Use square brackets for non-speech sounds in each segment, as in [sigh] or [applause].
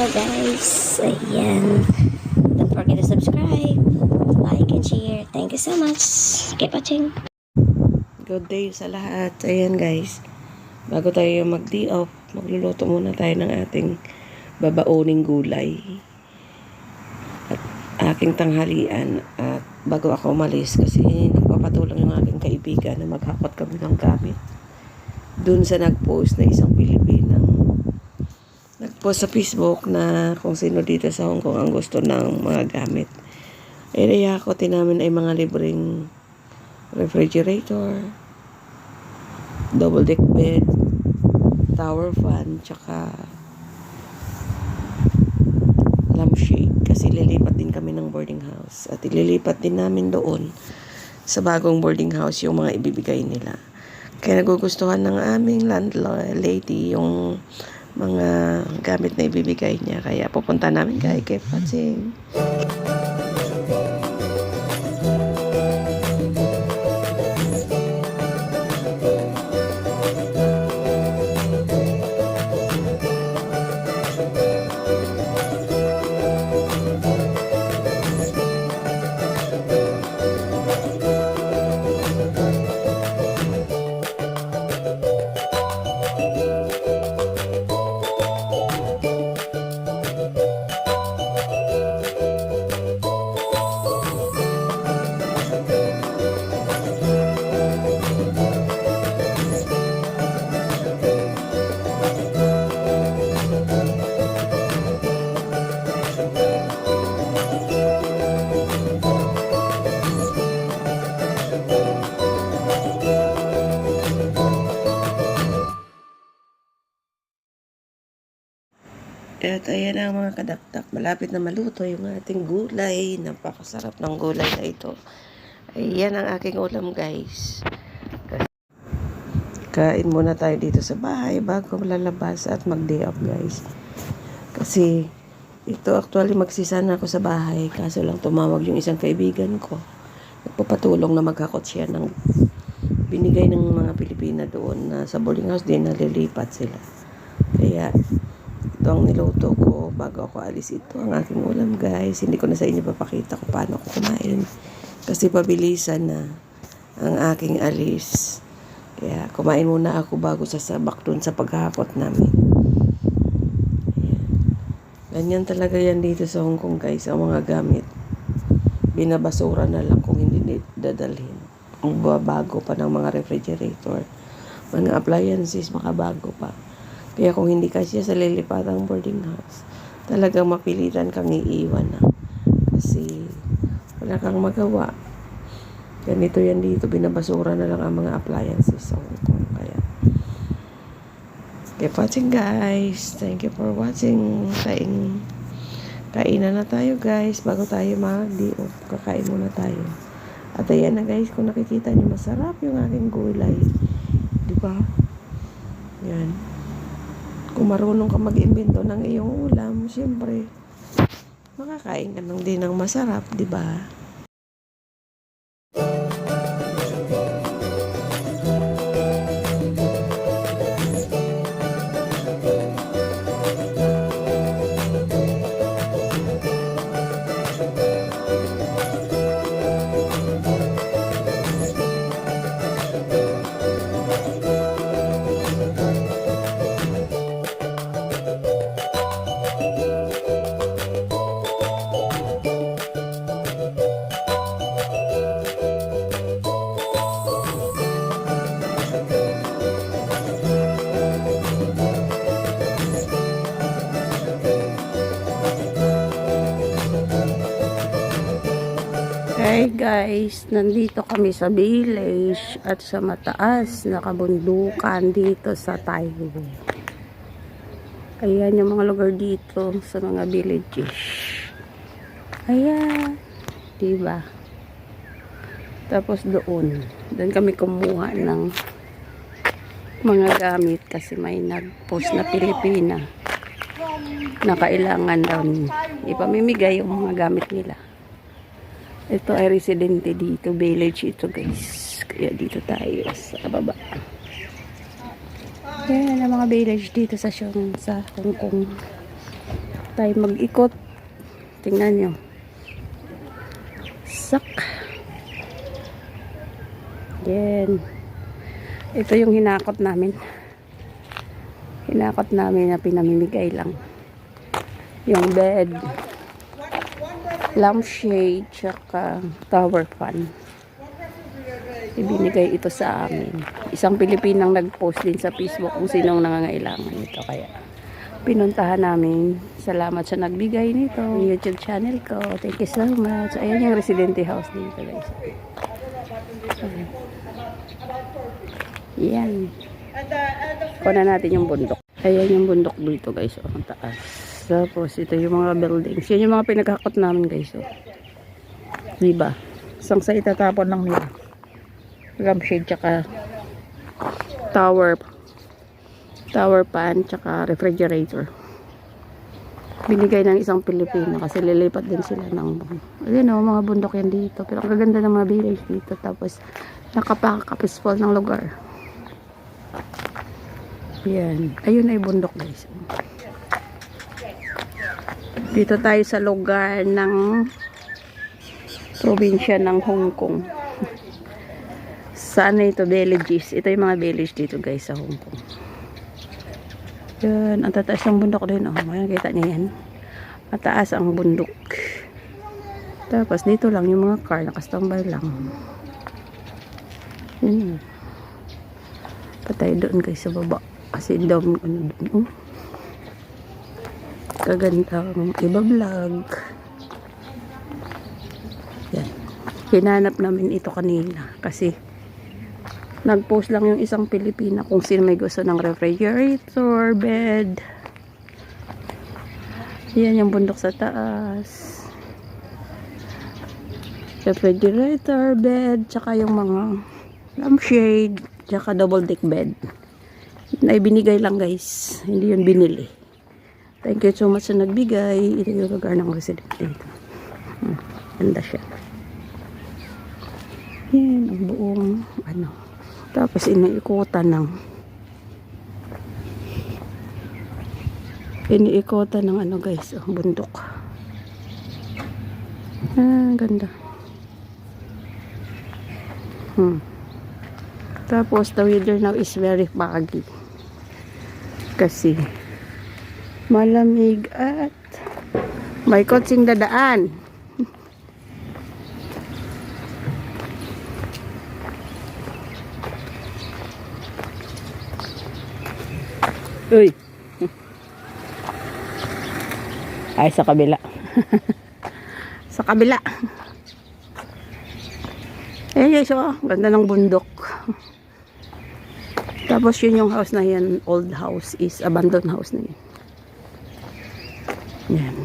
So guys, ayan. Don't forget to subscribe, like, and share. Thank you so much. Keep watching. Good day sa lahat. Ayan guys. Bago tayo mag-day off, magluluto muna tayo ng ating babauning gulay. At aking tanghalian. At bago ako umalis kasi nagpapatulong yung aking kaibigan na maghakot kami ng gamit. Doon sa nag-post na isang Pilipinang nag-post sa Facebook na kung sino dito sa Hong Kong ang gusto ng mga gamit. Area ko tinamin ay mga libreng refrigerator, double deck bed, tower fan, tsaka lampshade kasi lilipat din kami ng boarding house at ililipat din namin doon sa bagong boarding house yung mga ibibigay nila. Kaya nagugustuhan ng aming landlady yung mga gamit na ibibigay niya. Kaya pupunta namin kay Kev Patsing. At ayan ang mga kadaktak. Malapit na maluto yung ating gulay. Napakasarap ng gulay na ito. Ayan ang aking ulam guys. Kain muna tayo dito sa bahay bago lalabas at mag-day off guys. Kasi ito actually magsisana ako sa bahay. Kaso lang tumawag yung isang kaibigan ko. Nagpapatulong na maghakot siya ng binigay ng mga Pilipina doon na sa boarding house din nalilipat sila. Kaya ito niluto ko bago ako alis. Ito ang aking ulam guys. Hindi ko na sa inyo papakita kung paano ako kumain. Kasi pabilisan na ang aking alis. Kaya kumain muna ako bago sasabak dun sa paghakot namin. Ayan. Ganyan talaga yan dito sa Hong Kong guys. Ang mga gamit. Binabasura na lang kung hindi dadalhin. Ang bago pa ng mga refrigerator. Mga appliances, makabago pa. Kaya kung hindi kasi sa lilipatang boarding house, talagang mapilitan kang iiwan na. Kasi wala kang magawa. Ganito yan dito, binabasura na lang ang mga appliances sa Hong Kong. Kaya, keep watching guys. Thank you for watching. Kain, kainan na tayo guys. Bago tayo mag-di off, kakain muna tayo. At ayan na guys, kung nakikita niyo, masarap yung aking gulay. Di ba? Yan. Kung marunong ka mag-imbento ng iyong ulam, siyempre, makakain ka ng din ng masarap, di ba? Hey guys, nandito kami sa village at sa mataas na kabundukan dito sa Taiwan. Ayan yung mga lugar dito sa mga villages. Ayan, diba? Tapos doon, doon kami kumuha ng mga gamit kasi may nag-post na Pilipina na kailangan daw ipamimigay yung mga gamit nila. Ito ay residente dito, village ito guys. Kaya dito tayo sa baba. Yan ang mga village dito sa Siong, sa Hong Kong. tayo mag-ikot. Tingnan nyo. Sak. Yan. Ito yung hinakot namin. Hinakot namin na pinamimigay lang. Yung bed, lampshade, tsaka tower fan. Ibinigay ito sa amin. Isang Pilipinang nag-post din sa Facebook kung sinong nangangailangan nito. Kaya pinuntahan namin. Salamat sa nagbigay nito. YouTube channel ko. Thank you so much. Ayan yung residente house dito guys. Okay. Yan. Kuna natin yung bundok. Ayan yung bundok dito guys. O, ang taas. Tapos ito yung mga buildings. Yan yung mga pinagkakot namin guys. O. Diba? Isang sa itatapon lang nila. Lampshade tsaka tower tower pan tsaka refrigerator binigay ng isang Pilipino kasi lilipat din sila ng ayun o mga bundok yan dito pero ang gaganda ng mga village dito tapos nakapakapeaceful ng lugar yan ayun ay bundok guys dito tayo sa lugar ng probinsya ng Hong Kong Saan na ito? Villages. Ito yung mga village dito guys sa Hong Kong. Yan. Ang tataas ng bundok din. Oh, ayan, kita niya yan. Mataas ang bundok. Tapos dito lang yung mga car. Nakastambay lang. Yun. Patay doon guys sa baba. Kasi down ano doon. Oh. Kagandang iba vlog. Yan. Hinanap namin ito kanina. Kasi Nag-post lang yung isang Pilipina kung sino may gusto ng refrigerator, bed. Yan yung bundok sa taas. Refrigerator, bed, tsaka yung mga lampshade, tsaka double deck bed. Na ibinigay lang guys. Hindi yun binili. Thank you so much sa nagbigay. Ito yung lugar ng resident dito. Hmm, ganda siya. Yan, ang buong ano, tapos iniikutan ng iniikutan ng ano guys, oh, bundok. Ah, ganda. Hmm. Tapos the weather now is very foggy. Kasi malamig at may kotsing dadaan. Uy. Ay, sa kabila. [laughs] sa kabila. Eh, guys, oh, ganda ng bundok. Tapos yun yung house na yan, old house is abandoned house na yun. Yan.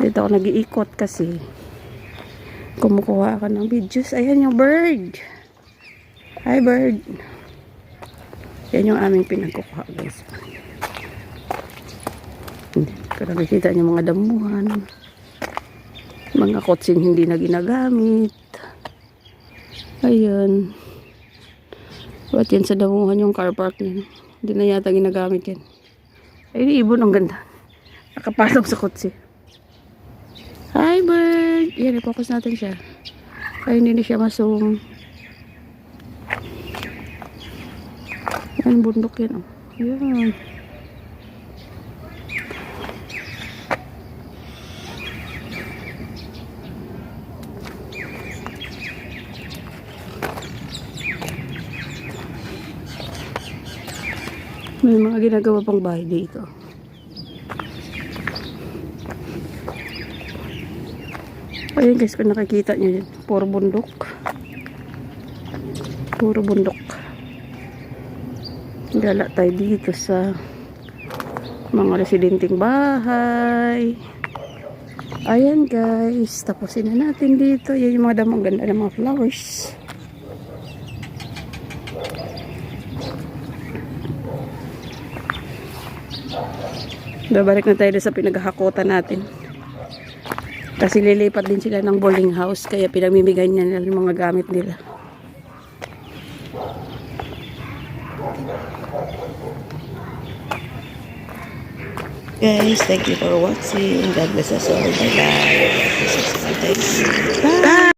Dito ako nag-iikot kasi kumukuha ako ng videos. Ayan yung bird. Hi bird. Yan yung aming pinagkukuha guys. Kaya nakikita niyo mga damuhan. Mga kotsing hindi na ginagamit. Ayun. Ba't yan sa damuhan yung car park niya. Hindi na yata ginagamit yan. Ay, ibon ang ganda. Nakapasok sa kotse. Hi bird! Yan, i-focus natin siya. Ay, hindi siya masung. Yan, bundok yan. Oh. Yan. May mga ginagawa pang bahay dito. Ayun guys, kung nakikita nyo yun, puro bundok. Puro bundok. Gala tayo dito sa mga residenteng bahay. Ayan guys, tapusin na natin dito. Yan yung mga damang ganda ng mga flowers. Babalik na tayo sa pinaghahakutan natin. Kasi lilipat din sila ng boarding house kaya pinamimigay niya nila yung mga gamit nila. Guys, thank you for watching. God bless us all. Bye-bye. Bye. It's